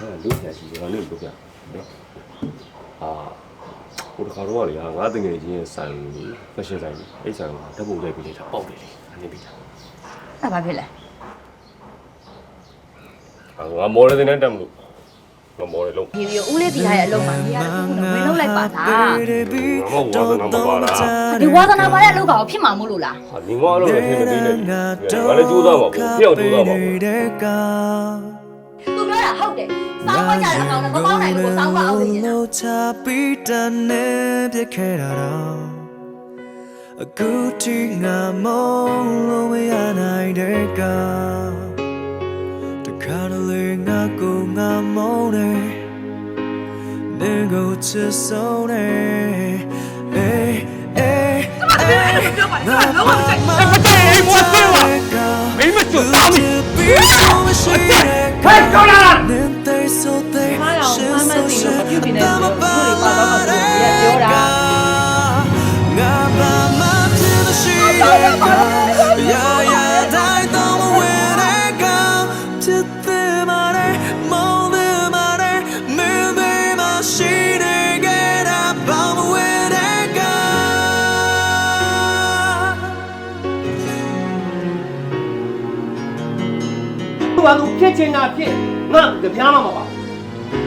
အဲ့လူပြရှိတယ်ငါလည်းလူပြနော်အာဟိုတခါတော့လေငါတငယ်ချင်းဆိုင်ဖက်ရှင်ဆိုင်အဲ့ဆိုင်ကဓာတ်ပုံရိုက်ပြီးလိုက်တာပေါက်တယ်လေအနေပြီးတာအဲ့ဘာဖြစ်လဲအာငါမော်ဒယ်နဲ့တက်မလို့ငါမော်ဒယ်လုံးဒီဗီကိုဦးလေးပြီးထားတဲ့အလုပ်မှာနေရာတစ်ခုနဲ့ဝင်လုပ်လိုက်ပါလားငါမဝါသနာမပါလားဒီဝါသနာပါတဲ့အလုပ်ကောင်ဖြစ်မှာမို့လို့လားဟာဒီငါတော့လည်းထင်မသိနေပြီငါလည်းကြိုးစားပါဘူးဖျောက်ကြိုးစားပါဘူးသူပြော တာဟုတ်တယ်စောင်းမကြတဲ့အကောင်နဲ့မပေါင်းနိုင်လို့စောင်းမအောင်နေနေတာ လို့ချပြီးတန်နေပြခဲ့တာတော့အခုထိငါမလို့မရနိုင်တဲ့ကတခါတလေငါကိုငါမုန်းတယ်နေကိုချစ်ဆုံးတယ်အေးအေးကျမတို့လည်းပြောပါတော့လုံးဝ မကြိုက်မကြိုက်ဘူးကွာမင်းမကြိုသားမင်းဟဲ့ကြောလာနင်တဲ့ဆိုတဲ့မရအောင်မမသိလို့မပြုတ်ပြနေတယ်လို့သူတွေပါတော့ သူကသူဖြစ်ချင်တာဖြစ်ငါတပြားမှမပါ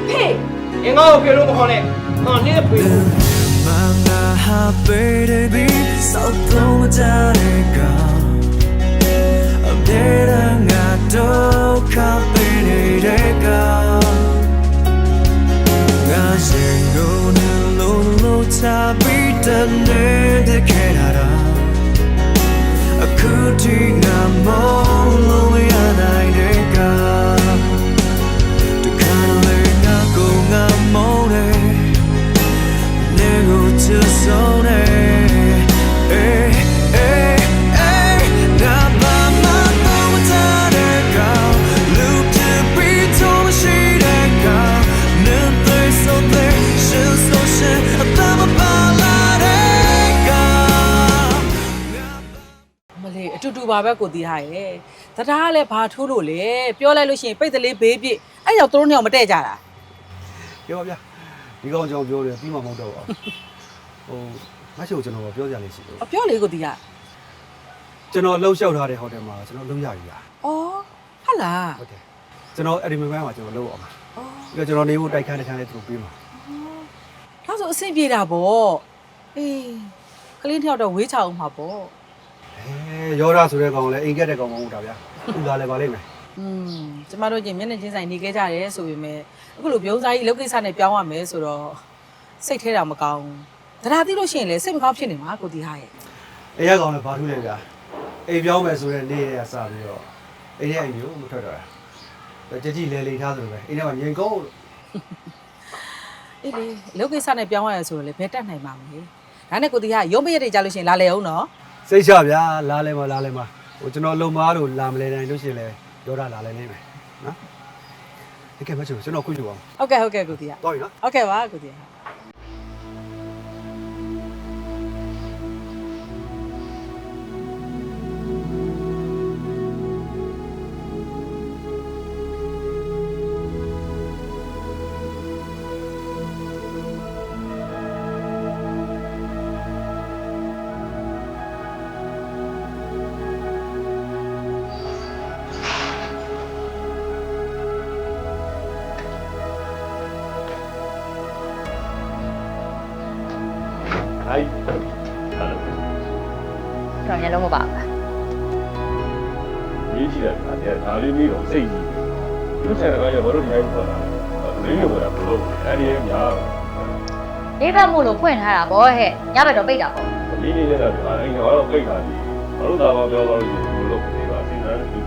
ဖေးအင်္ဂါကိုဖေလို့မခေါ်နဲ့ငါနင်းဖေလို့ Manga baby so don't jare ka Amera nga do ka baby de ka Nga singo ne lo lo ta bi ta ကိုချစ်ဆုံးနေအေးအေးအေးနာဘာမတော့မတဲ့ကောင်လူဖြစ်ပြီးတော့ရှိတဲ့ကောင်နင်တဲ့ဆိုတဲ့ရှင်ဆိုရှင်အတမပါလာတဲ့ကောင်မလေးအတူတူပါပဲကိုတီးဟာရဲ့တရားကလည်းဘာထိုးလို့လဲပြောလိုက်လို့ရှိရင်ပိတ်တလေးဘေးပြစ်အဲ့ကြောင့်သူတို့နှစ်ယောက်မတည့်ကြတာ ပြောပါဗျာဒီကောင်ကြောင့်ပြောတယ်ပြီးမှမဟုတ်တော့ပါဘူး ဟိုမတ်ချိုကျွန်တော်ပြောကြရလေးရှိတယ်အပြောလေကိုတီးဟာကျွန်တော်လှုပ်လျှောက်ထားတဲ့ဟိုတယ်မှာကျွန်တော်လုံးရပြီဗျာဩဟုတ်လားဟုတ်တယ်ကျွန်တော်အဲ့ဒီမပိုင်းမှာကျွန်တော်လှုပ်အောင်ပါဩပြီးတော့ကျွန်တော်နေဖို့တိုက်ခန်းတစ်ခန်းလေးသူတို့ပေးမှာဒါဆိုအဆင်ပြေတာပေါ့အေးကလေးတစ်ယောက်တော့ဝေးချအောင်မှာပေါ့အဲရောတာဆိုတဲ့ကောင်လည်းအိမ်ကက်တဲ့ကောင်မဟုတ်တာဗျာဥလာလည်းပါလိမ့်မယ်อืมကျမတို့ချင်းမျက်နှာချင်းဆိုင်နေခဲ့ကြတယ်ဆိုပေမဲ့အခုလိုပြုံးစားကြီးအလုပ်ကိစ္စနဲ့ပြောင်းရမယ်ဆိုတော့စိတ်ထဲတာမကောင်းဘူး တရားသိလို့ရှိရင်လည်းစိတ်မကောင်းဖြစ်နေမှာကိုတီးဟာရဲ့အေးရကောင်လည်းဘာထူးလဲဗျာအိမ်ပြောင်းမယ်ဆိုတဲ့နေ့ရက်စပြီးတော့အိမ်ရဲ့အိမ်မျိုးမထွက်တော့တာကြကြည့်လဲလိန်ထားဆိုပဲအိမ်ထဲမှာငြိမ်ကောင်းလို့အေးလေအလုပ်ကိစ္စနဲ့ပြောင်းရရဆိုတော့လေဘယ်တက်နိုင်မှာမလဲဒါနဲ့ကိုတီးဟာရုံးပရက်တွေကြလို့ရှိရင်လာလေအောင်နော်စိတ်ချဗျာလာလဲမလာလဲမဟိုကျွန်တော်လုံမားတို့လာမလဲနိုင်လို့ရှိရင်လည်းရောတာလာလဲနေမယ်နော်ဒီကဲမချိုကျွန်တော်ခွင့်ပြုအောင်ဟုတ်ကဲ့ဟုတ်ကဲ့ကိုတီးဟာတော်ပြီနော်ဟုတ်ကဲ့ပါကိုတီးဟာ ဟိုက်ဟာလို့တော့ညလုံးမပါဘူးရေးကြည့်တယ်ဒါလေးပြီးတော့စိတ်ကြီးလူဆိုင်ကရောဘာလို့ထိုင်ခေါ်တာလေးရောတာဘလို့အဲ့ဒီများလေးဘက်မို့လို့ဖွင့်ထားတာဗောဟဲ့ညဘက်တော့ပိတ်တာဗောလေးလေးနေတာအဲ့ငါတော့ပိတ်တာဒီဘာလို့သာမပြောတော့လို့ဘလို့ဒီပါစဉ်းစားနေပြီ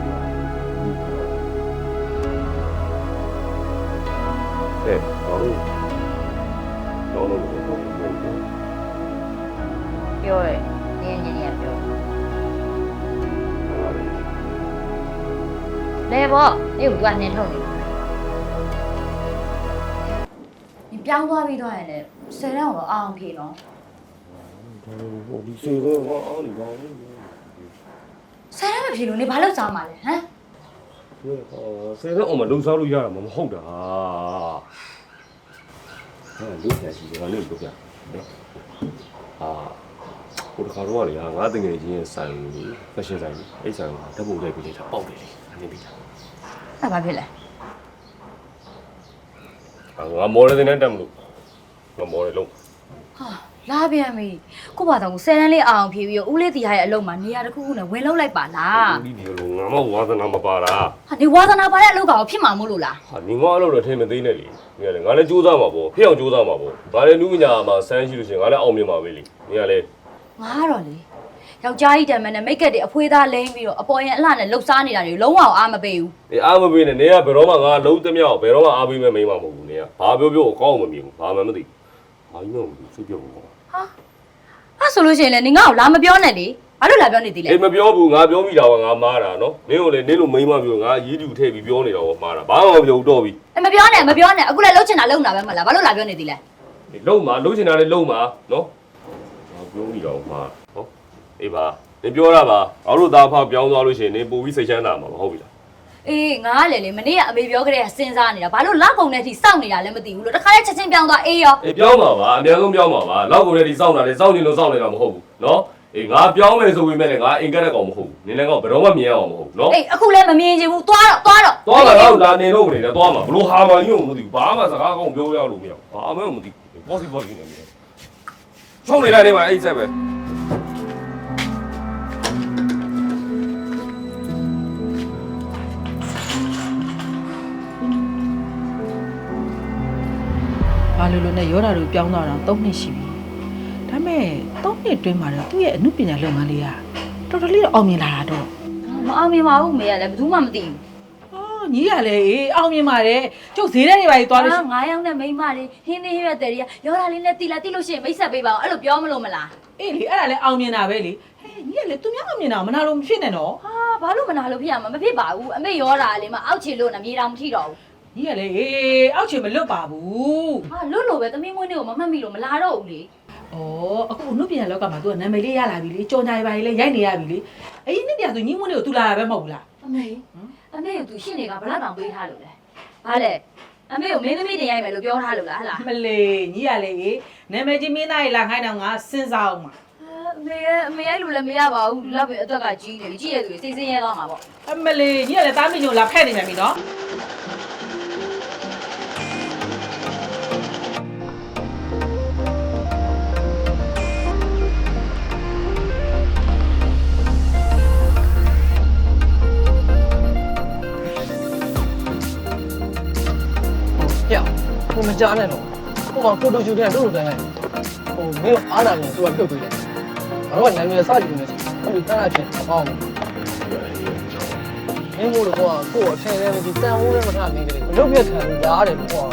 တဲ့ဘာလို့တော့လို့ ပြောတယ်နင်းညင်းညင်းပြောလဲဗောအေးကနှင်းထုတ်နေဒီပြောင်းသွားပြီးတော့ရင်လည်းဆယ်တန်းတော့အောင်ဖြေနော်ဟိုဒီစေတော့အော်ဒီကောင်းဆယ်တန်းမဖြေလို့နေဘာလို့စားမှာလဲဟမ်ဟောဆယ်တော့အောင်မလုံစားလို့ရတာမမဟုတ်တာဟာလူဆယ်ရှိတယ်ငါလည်းပြောပြနော်အာ ဟိုတခါတော့လေငါတငယ်ချင်းရဲ့ဆိုင်ကြီး fashion ဆိုင်ကြီးအဲ့ဆိုင်ကဓာတ်ပုံရိုက်ပြီးလေပေါက်တယ်လေအနေပြီးတာအဲ့ဘာဖြစ်လဲငါမော်ဒယ်နဲ့တက်မလို့ငါမော်ဒယ်လုံးဟာလာပြန်ပြီကို့ဘာတောင်ကိုဆယ်တန်းလေးအောင်ဖြေပြီးတော့ဦးလေးတီဟာရဲ့အလုံးမှာနေရာတစ်ခုခုနဲ့ဝင်လုံးလိုက်ပါလားဒီဒီလိုငါမဝါသနာမပါတာဟာဒီဝါသနာပါတဲ့အလုပ်ကောင်ဖြစ်မှာမို့လို့လားဟာညီမအဲ့လိုတော့ထင်မသိနဲ့လေညီကလေငါလည်းစူးစမ်းမှာပေါ့ဖြစ်အောင်စူးစမ်းမှာပေါ့ငါလည်းနူးပညာမှာစမ်းရှိလို့ရှိရင်ငါလည်းအောင်မြင်မှာပဲလေညီကလေ ငါကတော့လေယောက်ျားကြီးတံမန်နဲ့မိတ်ကပ်တွေအဖွေးသားလိမ့်ပြီးတော့အပေါ်ရင်အလှနဲ့လှုပ်ရှားနေတာတွေလုံးဝအားမပေးဘူးဒီအားမပေးနဲ့နေကဘယ်တော့မှငါလုံးတမြောက်ဘယ်တော့မှအားပေးမဲ့မိန်းမမဟုတ်ဘူးနေကဘာပြောပြောအကောင်းမမြင်ဘူးဘာမှမသိဘာကြီးမှမသိစိတ်ပြောဘူးအဲ့ဆိုလို့ရှိရင်လေနင်ငါ့ကိုလာမပြောနဲ့လေဘာလို့လာပြောနေသေးလဲအေးမပြောဘူးငါပြောမိတာကငါမားတာနော်နင်းကိုလေနင်းလိုမိန်းမပြောငါရေးတူထည့်ပြီးပြောနေတာကမားတာဘာမှမပြောဘူးတော့ပြီအဲ့မပြောနဲ့မပြောနဲ့အခုလည်းလှုပ်ချင်တာလှုပ်နေတာပဲမလားဘာလို့လာပြောနေသေးလဲဒီလုံးမှာလုံးချင်တာလေလုံးမှာနော် ငါပြောမိတာကမားဟောအေးပါနင်ပြောတာပါငါတို့သားဖောက်ပြောင်းသွားလို့ရှိရင်နင်ပို့ပြီးစိတ်ချမ်းသာမှာမဟုတ်ပြီလားအေးငါကလေလေမနေ့ကအမေပြောကြတဲ့ကစဉ်းစားနေတာဘာလို့လောက်ကုန်တဲ့အထိစောင့်နေတာလဲမသိဘူးလို့တခါလဲချက်ချင်းပြောင်းသွားအေးရောအေးပြောင်းပါပါအများဆုံးပြောင်းပါပါလောက်ကုန်တဲ့ဒီစောင့်တာလေစောင့်နေလို့စောင့်နေတာမဟုတ်ဘူးနော်အေးငါပြောင်းမယ်ဆိုပေမဲ့လည်းငါအင်ကက်တဲ့ကောင်မဟုတ်ဘူးနင်လည်းကောင်ဘယ်တော့မှမြင်အောင်မဟုတ်ဘူးနော်အေးအခုလည်းမမြင်ချင်ဘူးသွားတော့သွားတော့သွားလာတော့လာနေတော့နေတယ်သွားမှာဘလို့ဟာမကြီးကိုမသိဘူးဘာမှစကားကောင်းပြောရလို့မရဘူးဘာမှမသိဘူး possible နေတယ် ချုံနေလိုက်နေမှာအဲ့ဆက်ပဲဘာလို့လို့နဲ့ရောတာတို့ပြောင်းသွားတာ3နှစ်ရှိပြီဒါပေမဲ့3နှစ်တွင်းမှာတော့သူ့ရဲ့အမှုပညာလုပ်ငန်းလေးကတော်တော်လေးတော့အောင်မြင်လာတာတော့မအောင်မြင်ပါဘူးမေကလည်းဘယ်သူမှမသိဘူး အော်ညီရလေအေးအောင်မြင်ပါတယ်ကျုပ်ဈေးထဲနေပါကြီးသွားလို့ရှိငါးယောက်နဲ့မိန်းမလေးဟင်းသေးရွက်တဲ့တွေကရောတာလေးနဲ့တီလာတီလို့ရှိရင်မိတ်ဆက်ပေးပါအောင်အဲ့လိုပြောမလို့မလားအေးလေအဲ့ဒါလည်းအောင်မြင်တာပဲလေဟဲ့ညီရလေသူများအောင်မြင်တာမနာလို့မဖြစ်နဲ့နော်ဟာဘာလို့မနာလို့ဖြစ်ရမှာမဖြစ်ပါဘူးအမေရောတာလေးမအောက်ချေလို့နဲ့မြေတောင်မထိတော့ဘူးညီရလေအေးအောက်ချင်မလွတ်ပါဘူးဟာလွတ်လို့ပဲသမီးမွေးနေ့ကိုမမှတ်မိလို့မလာတော့ဘူးလေဩအခုအမှုပညာလောကမှာသူကနာမည်လေးရလာပြီလေကြော်ညာပါလေရိုက်နေရပြီလေအေးနှစ်ပြဆိုညီမွန်းလေးကိုသူလာတာပဲမဟုတ်ဘူးလားအမေ အမေကသူရှင်းနေကဘလောက်တောင်ပေးထားလို့လဲဘာလဲအမေကိုမင်းသမီးတင်ရိုက်မယ်လို့ပြောထားလို့လားဟလားမလေးညီရလေအေးနာမည်ကြီးမင်းသားကြီးလာခိုင်းတော့ငါစဉ်းစားအောင်ပါအမေရဲ့အမေရဲ့လူလည်းမရပါဘူးလောက်ပဲအသက်ကကြီးနေပြီကြီးရသူစိတ်ဆင်းရဲသွားမှာပေါ့အမလေးညီရလေတားမိညိုလာဖက်နေမယ်မီနော် ကိုမကြားနဲ့တော့ဟိုမှာဖိုတိုရှူတဲ့တို့လိုတိုင်းဟိုမင်းအားနာနေသူကပြုတ်ပေးတယ်ဘာလို့နာမည်စကြည့်နေလဲဟိုဒီတန်းအဖြစ်အပေါင်းမင်းမို့လို့ကွာကို့အထင်နဲ့ဒီတန်ဖိုးနဲ့မထားနေတယ်ဘလို့ပြတ်ခံရားတယ်ကွာ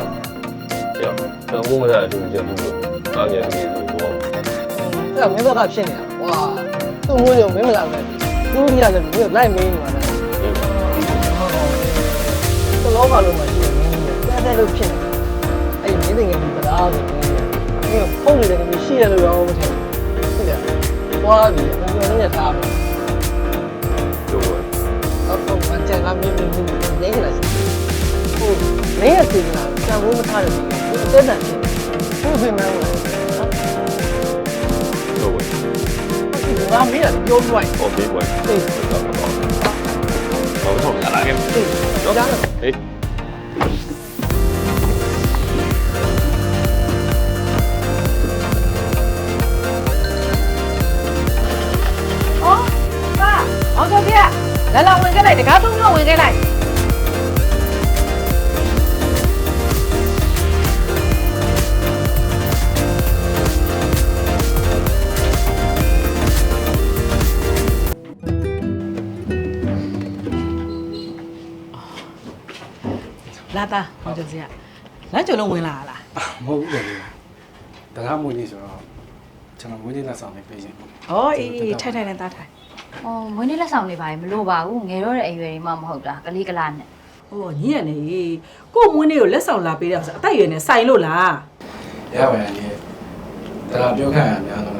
ပြောတော့ဘုံမသာအတူတူဘူးအားငယ်နေလို့ပေါ့အဲ့မင်းဘက်ကဖြစ်နေတာကွာသူ့မိုးကြောင့်မင်းမလာဘူးသူ့ကြီးရတယ်မင်းလိုက်မင်းနေမှာလေဘလောကလုံးမှာရှိတယ်မင်းကြီးတဲ့တဲ့လို့ဖြစ်နေ အဲ့ဒီမင်းငယ်ကတရားဆိုမင်းဖုန်းနေတယ်ကရှိတယ်လို့ရောမထင်ဘူးဟုတ်တယ်သွားပြီဘယ်လိုလဲထားမယ်တို့တော့တော့မကြံကမြင်မြင်နေနေလားဟိုမင်းရဲ့စီကတန်ဖိုးမထားတဲ့စီကတက်တက်ဖြစ်ဘူးပြင်မလို့တို့ဝယ်ဒီမှာမင်းကပြောပြလိုက်ဟောပေးဝယ်ဟေးတော့တော့တော့တော့လာခဲ့ဟေးကြားလားဟေး လာလာဝင်ခဲ့လိုက်တကားသုံးတော့ဝင်ခဲ့လိုက်လာတာဟောကြစီရလမ်းကြုံလုံးဝင်လာလားမဟုတ်ဘူးလေတကားမွေးနေဆိုတော့ကျွန်တော်မွေးနေ့လက်ဆောင်လေးပေးခြင်းပေါ့ဩအေးထိုင်ထိုင်နဲ့တားထိုင်။ အော်မွေးနေ့လက်ဆောင်တွေပါရင်မလို့ပါဘူးငယ်တော့တဲ့အရွယ်တွေမှမဟုတ်တာကလေးကလာနဲ့ဟောညီရနေကို့မွေးနေ့ကိုလက်ဆောင်လာပေးတယ်ဆိုအသက်အရွယ်နဲ့ဆိုင်လို့လားရပါရဲ့လေတကားပြောခံရများတော့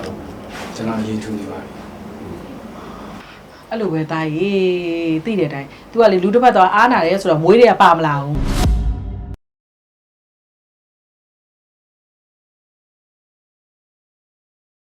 ကျွန်တော်အရေးထူနေပါပြီအဲ့လိုပဲသားရေသိတဲ့အတိုင်း तू ကလေလူတစ်ဖက်တော့အားနာတယ်ဆိုတော့မွေးတွေကပါမလာဘူး